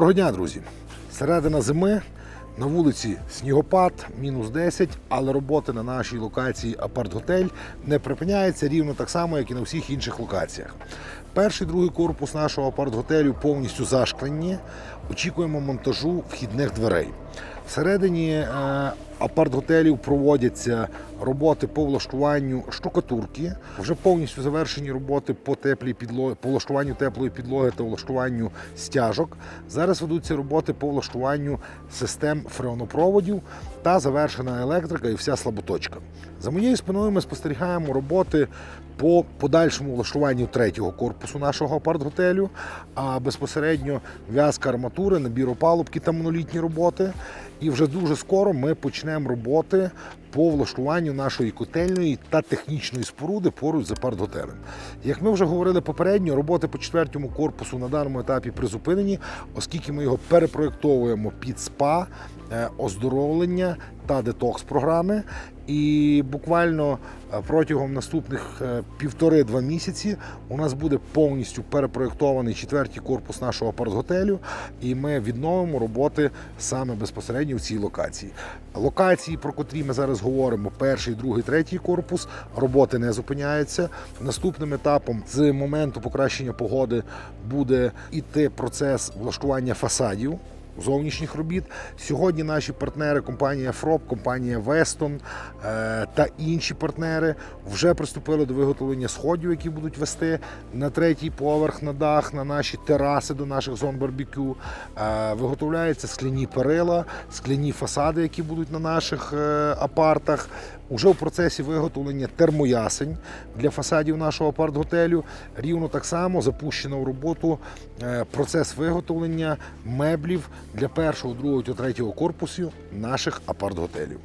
Доброго дня, друзі! Середина зими, на вулиці снігопад, мінус 10, але роботи на нашій локації апарт-готель не припиняються рівно так само, як і на всіх інших локаціях. Перший другий корпус нашого апарт-готелю повністю зашклені. Очікуємо монтажу вхідних дверей. Всередині е, апарт-готелів проводяться роботи по влаштуванню штукатурки. Вже повністю завершені роботи по теплій підлогі, по влаштуванню теплої підлоги та влаштуванню стяжок. Зараз ведуться роботи по влаштуванню систем фреонопроводів та завершена електрика і вся слаботочка. За моєю спиною ми спостерігаємо роботи по подальшому влаштуванню третього корпусу нашого апарт-готелю, а безпосередньо в'язка арматури, набір опалубки та монолітні роботи. І вже дуже скоро ми почнемо роботи по влаштуванню нашої котельної та технічної споруди поруч з апарт-готелем. Як ми вже говорили попередньо, роботи по четвертому корпусу на даному етапі призупинені, оскільки ми його перепроєктовуємо під спа, оздоровлення та детокс програми. І буквально е, протягом наступних е, півтори-два місяці у нас буде повністю перепроєктований четвертий корпус нашого апарт-готелю, і ми відновимо роботи саме безпосередньо в цій локації. Локації, про котрі ми зараз говоримо, перший, другий, третій корпус, роботи не зупиняються. Наступним етапом з моменту покращення погоди буде іти процес влаштування фасадів зовнішніх робіт. Сьогодні наші партнери, компанія ФРОП, компанія Вестон е, та інші партнери вже приступили до виготовлення сходів, які будуть вести на третій поверх, на дах, на наші тераси до наших зон барбекю. Е, Виготовляються скляні перила, скляні фасади, які будуть на наших е, апартах. Уже в процесі виготовлення термоясень для фасадів нашого апарт-готелю. Рівно так само запущено в роботу процес виготовлення меблів для першого, другого та третього корпусів наших апарт-готелів.